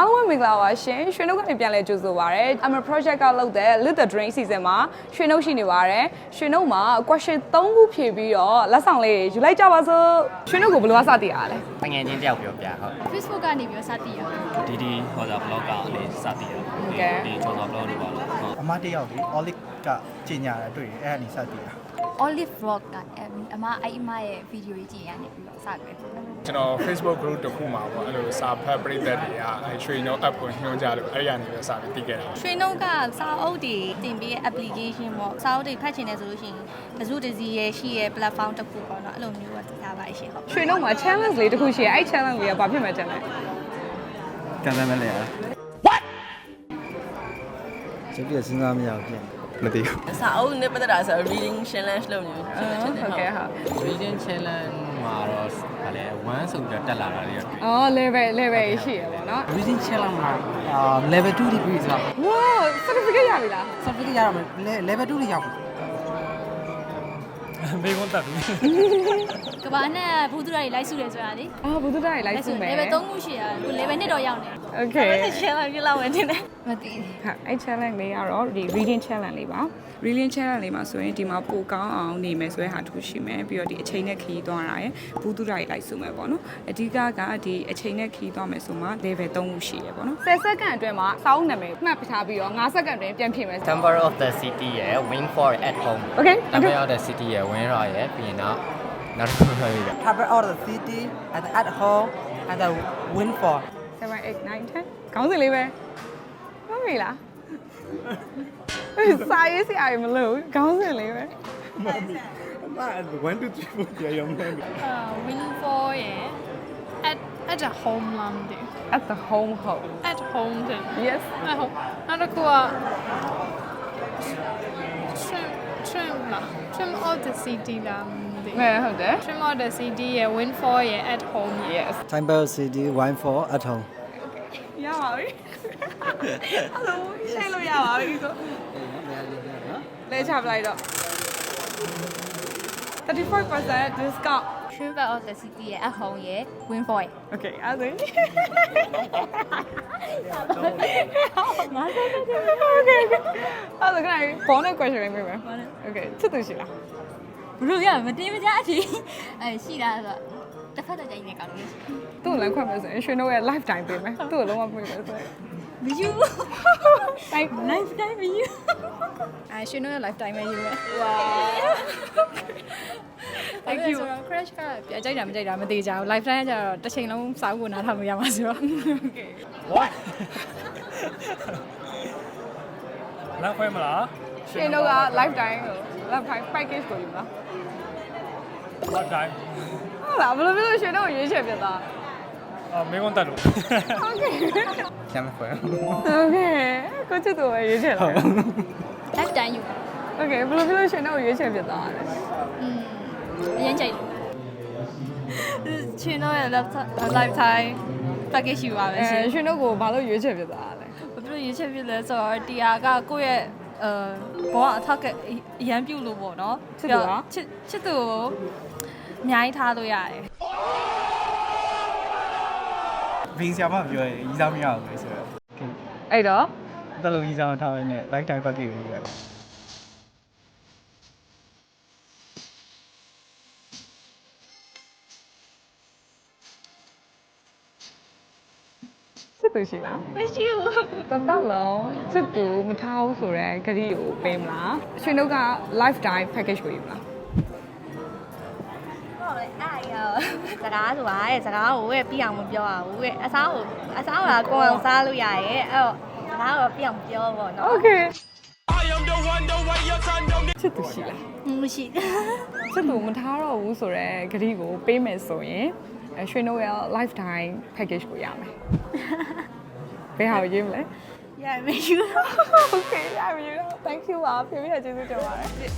အားလုံးပဲမင်္ဂလာပါရှင်ရွှေနှုတ်ကနေပြန်လဲကြိုဆိုပါရစေ I'm a project ကလုပ်တဲ့ Lit the Drain season မှာရွှေနှုတ်ရှိနေပါတယ်ရွှေနှုတ်မှာ question 3ခုဖြေပြီးတော့လက်ဆောင်လေးယူလိုက်ကြပါစို့ရွှေနှုတ်ကိုဘယ်လိုမှစတည်ရလဲ။ငွေချင်းတယောက်ပြောပြဟုတ် Facebook ကနေပြီးတော့စတည်ရအောင်ဒီဒီဟောတာ blog ကလေးစတည်ရဒီချောတော် blog တွေပါလို့ဟုတ်အမတစ်ယောက်လေ Olive ကကျင်ညာတာတွေ့ရင်အဲ့ဒါနေစတည်တာ Olive Vlog ကအမအဲ့အမရဲ့ဗီဒီယိုကြီးကြည့်ရနေပြီးတော့စကြတယ်ကျွန်တော် Facebook group တစ်ခုမှာပေါ့အဲ့လိုစာဖတ်ပရိသတ်တွေကအဲ့ရွှေနှုတ် app ကိုညွှန်ကြလို့အဲ့ရနေပဲစာပြီးတည်ခဲ့တာရွှေနှုတ်ကစာအုပ်တွေတင်ပေးတဲ့ application ပေါ့စာအုပ်တွေဖတ်ချင်တယ်ဆိုလို့ရှိရင်တစုတစည်းရဲ့ရှိရဲ့ platform တစ်ခုပေါ့နော်အဲ့လိုမျိုးကတစားပါရှင်ဟုတ်ရွှေနှုတ်မှာ challenge လေးတစ်ခုရှိရဲအဲ့ challenge လေးကဘာဖြစ်မှကျန်လဲကန်ဆယ်မလဲရ What ကျပြစဉ်းစားမရဘူးပြန် မသိဘူးစာအုပ်နဲ့ပတ်သက်တာဆို reading challenge လုပ်နေတယ်ဟုတ်ကဲ့ဟာ Reading challenge မှာတော့ဗာလဲ1ဆိုပြီးတော့တက်လာတာလေးတော့အော် level level ရှိရပါတော့ reading challenge မှာအာ level 2 degree ဆိုတာ wow certificate ရပြီလား certificate ရတော့မယ် le- level 2တွေရောက်ပြီ မေကွန်တက်ပြီကဘာနဲ့ဘူးသူရည်လိုက်စုတယ်ဆိုတာလေအာဘုဒ္ဓတားလိုက်စုမယ် level 3ခုရှိရအခု level 1တော့ရောက်နေ okay challenge ပြလောက်ဝင်နေတယ်မသိဘူးဟာအဲ့ challenge လေးကတော့ဒီ reading challenge လေးပါ reading challenge လေးမှာဆိုရင်ဒီမှာပိုကောင်းအောင်နေမယ်ဆိုတဲ့ဟာတစ်ခုရှိမယ်ပြီးတော့ဒီအချိန်နဲ့ခရီးသွားတာရယ်ဘူးသူရိုက်လိုက်ဆိုမယ်ပေါ့နော်အဓိကကဒီအချိန်နဲ့ခရီးသွားမယ်ဆိုမှ level 3ခုရှိရယ်ပေါ့နော်10စက္ကန့်အတွင်းမှာစောင်းနာမည်မှတ်ထားပြီးတော့9စက္ကန့်အတွင်းပြန်ဖြည့်မယ် Temple of the City ရယ် Win for at home okay Temple of the City ရယ်Win ရရယ်ပြီးရင်တော့နောက်တစ်ခုပြောရ cover all the city and at home and the win for 7 8 9 10ခေါင်းစဉ်လေးပဲဟုတ်ပြီလားစာရေးစရာမလို့ခေါင်းစဉ်လေးပဲ အမ1 2 3 4ကြာရုံနဲ့ win for ရယ် at at the home လာမသိဘူး at the home home at home တဲ့ yes အဲ့ဟုတ်နောက်တစ်ခုက trim trim လာ trim of the city လာမသိဘူးမဲဟုတ်တယ် trim of the city ရယ် win for ရယ် at home ရယ် yes Temple City wine for at home ရပါပြီအဲ့လိုရှင်းလို့ရပါပြီဆိုလဲချပလိုက်တော့35% discount Trip of the city ရဲ့ at home ရဲ့ win for ရဲ့ okay အဲ့ဒါငါဆက်တယ် okay အဲ့ဒါကလည်းဘောနဲ့ question လေးမေးမယ် okay ချစ်သူရှိလားဘလို့ရမတင်မကြအချင်းအဲရှိတာဆိုတော့တစ်ဖက်တစ်ကြိမ်နဲ့ကောင်းလို့ရှိသူ့ကိုလည်းခွင့်မယ်ဆိုရင်ရွှေနှုတ်ရဲ့ lifetime ပေးမယ်သူ့ကိုလုံးဝပေးမယ်ဆိုရင် မယူ like life time မယူအဲရွှေနှုတ်ရဲ့ lifetime ပဲယူမယ် thank you crash ကပြကြိုက်တာမကြိုက်တာမသေးကြဘူး live time ကကျတော့တစ်ချိန်လုံးစာအုပ်ကိုနားထောင်လို့ရမှာဆိုတော့နောက်ခွဲမလားရွှေနှုတ်က lifetime ကို lifetime package ကိုယူလားလောက်တိုင်းဟုတ်လားဘယ်လိုဖြစ်လို့ရွှေနှုတ်ကိုရွေးချယ်ပြတာ အာမေကွန်တက်လို့ okay ကျမ်းခွဲ okay ကိုချစ်သူပဲရွေးချယ်လိုက် life time ယူ okay ဘယ်လိုဖြစ်လို့ရွှေနှုတ်ကိုရွေးချယ်ပြတာလဲอืมအရင်ကြိုက်ရွှေနှုတ်ရဲ့ laptop lifetime package ယူပါမယ်အဲရှင်ရွှေနှုတ်ကိုဘာလို့ရွေးချယ်ပြတာလဲဘာဖြစ်လို့ရွေးချက်ဖြစ်လဲဆိုတော့တရားကကိုယ့်ရဲ့အဲဘောကအထောက်ကအရန်ပြုတ်လို့ပေါ့နော်ချစ်ချစ်သူကိုအများကြီးထားလို့ရတယ် ဘင်းဆရာမပြောရင်ရီးစားမရဘူးလေဆိုတော့အဲ့တော့တက်လို့ရီးစားမထားဘဲနဲ့ lifetime package ကိုယူရတယ်ချစ်သူရှိလားမရှိဘူးတတ်လုံးချစ်သူမထားဘူးဆိုတော့ဂရီကိုပေးမလားရွှေနှုတ်က lifetime package ကိုယူမလားဟုတ်လေအားရ စကားဆိုတာရဲ့စကားကိုရဲ့ပြအောင်မပြောရဘူးရဲ့အစားကိုအစားကကိုယ်အောင်စားလို့ရရဲ့အဲ့တော့စကားကိုပြအောင်ပြောပေါ့နော် okay ချစ်သူရှိလားမရှိချစ်သူမထားတော့ဘူးဆိုတော့ဂရီကိုပေးမယ်ဆိုရင်အဲရွှေနှုတ်ရဲ့ lifetime package ကိုရမယ်ဘယ်ဟာကိုရေးမလဲရမယ်ယူ okay ရပြီတော့ thank you ပါဖေဖေကကျေးဇူးတင်ပါတယ်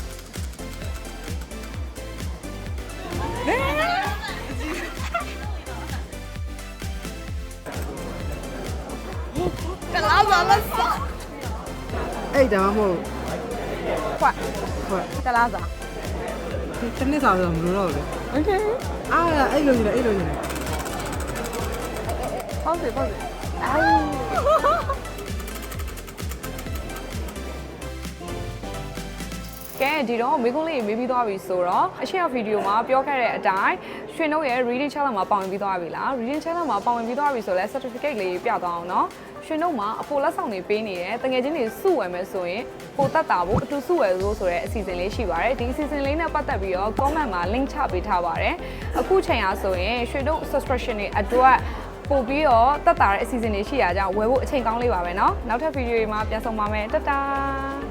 ကလာပါမစအဲ့ဒါမှမဟုတ်ခွတ်ခွတ်ကလာစားတနစ်စာဆိုတော့မလို့တော့ဘူး okay အားအဲ့လိုကြီးလေအဲ့လိုကြီးလေပေါ့စီပေါ့စီအို ကဲဒီတော့မိကုန်းလေးမေးပြီးသွားပြီဆိုတော့အရှိရဗီဒီယိုမှာပြောခဲ့တဲ့အတိုင်းရွှေတို့ရဲ့ reading challenge မှာပါဝင်ပြီးသွားပြီလား reading challenge မှာပါဝင်ပြီးသွားပြီဆိုလဲ certificate လေးပြသွားအောင်နော်ရွှေတို့မှာအဖို့လက်ဆောင်တွေပေးနေတယ်တကယ်ချင်းတွေစုဝယ်မယ်ဆိုရင်ကိုတက်တာဖို့အတူစုဝယ်လို့ဆိုတဲ့အစီအစဉ်လေးရှိပါတယ်ဒီအစီအစဉ်လေးနဲ့ပတ်သက်ပြီးတော့ comment မှာ link ချပေးထားပါတယ်အခုချိန်အားဆိုရင်ရွှေတို့ subscription တွေအတွက်ပို့ပြီးတော့တက်တာတဲ့အစီအစဉ်တွေရှိရကြဝယ်ဖို့အချိန်ကောင်းလေးပါပဲเนาะနောက်ထပ်ဗီဒီယိုတွေမှာပြန်ဆောင်ပါမယ်တတား